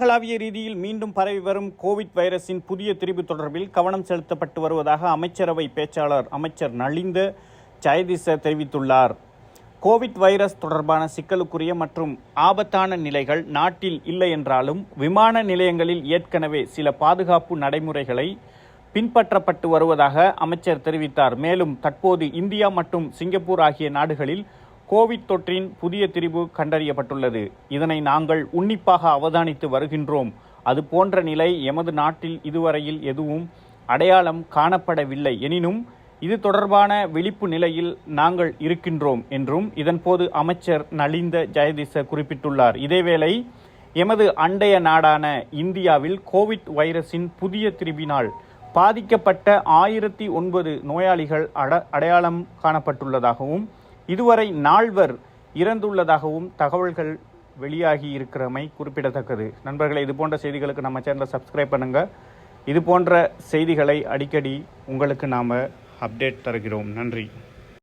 உலகளாவிய ரீதியில் மீண்டும் பரவி வரும் கோவிட் வைரஸின் புதிய திரிவு தொடர்பில் கவனம் செலுத்தப்பட்டு வருவதாக அமைச்சரவை பேச்சாளர் அமைச்சர் நலிந்த ஜெயதிச தெரிவித்துள்ளார். கோவிட் வைரஸ் தொடர்பான சிக்கலுக்குரிய மற்றும் ஆபத்தான நிலைகள் நாட்டில் இல்லை என்றாலும் விமான நிலையங்களில் ஏற்கனவே சில பாதுகாப்பு நடைமுறைகளை பின்பற்றப்பட்டு வருவதாக அமைச்சர் தெரிவித்தார். மேலும் தற்போது இந்தியா மற்றும் சிங்கப்பூர் ஆகிய நாடுகளில் கோவிட் தொற்றின் புதிய திரிபு கண்டறியப்பட்டுள்ளது. இதனை நாங்கள் உன்னிப்பாக அவதானித்து வருகின்றோம். அது போன்ற நிலை எமது நாட்டில் இதுவரையில் எதுவும் அடையாளம் காணப்படவில்லை. எனினும் இது தொடர்பான விழிப்பு நிலையில் நாங்கள் இருக்கின்றோம் என்றும் இதன்போது அமைச்சர் நலிந்த ஜெயதிச குறிப்பிட்டுள்ளார். இதேவேளை எமது அண்டைய நாடான இந்தியாவில் கோவிட் வைரஸின் புதிய திரிவினால் பாதிக்கப்பட்ட ஆயிரத்தி ஒன்பது நோயாளிகள் அட அடையாளம் காணப்பட்டுள்ளதாகவும் இதுவரை நால்வர் இறந்துள்ளதாகவும் தகவல்கள் வெளியாகி இருக்கிறமை குறிப்பிடத்தக்கது. நண்பர்களை இது போன்ற செய்திகளுக்கு நம்ம சேனலை சப்ஸ்கிரைப் பண்ணுங்க. இது போன்ற செய்திகளை அடிக்கடி உங்களுக்கு நாம் அப்டேட் தருகிறோம். நன்றி.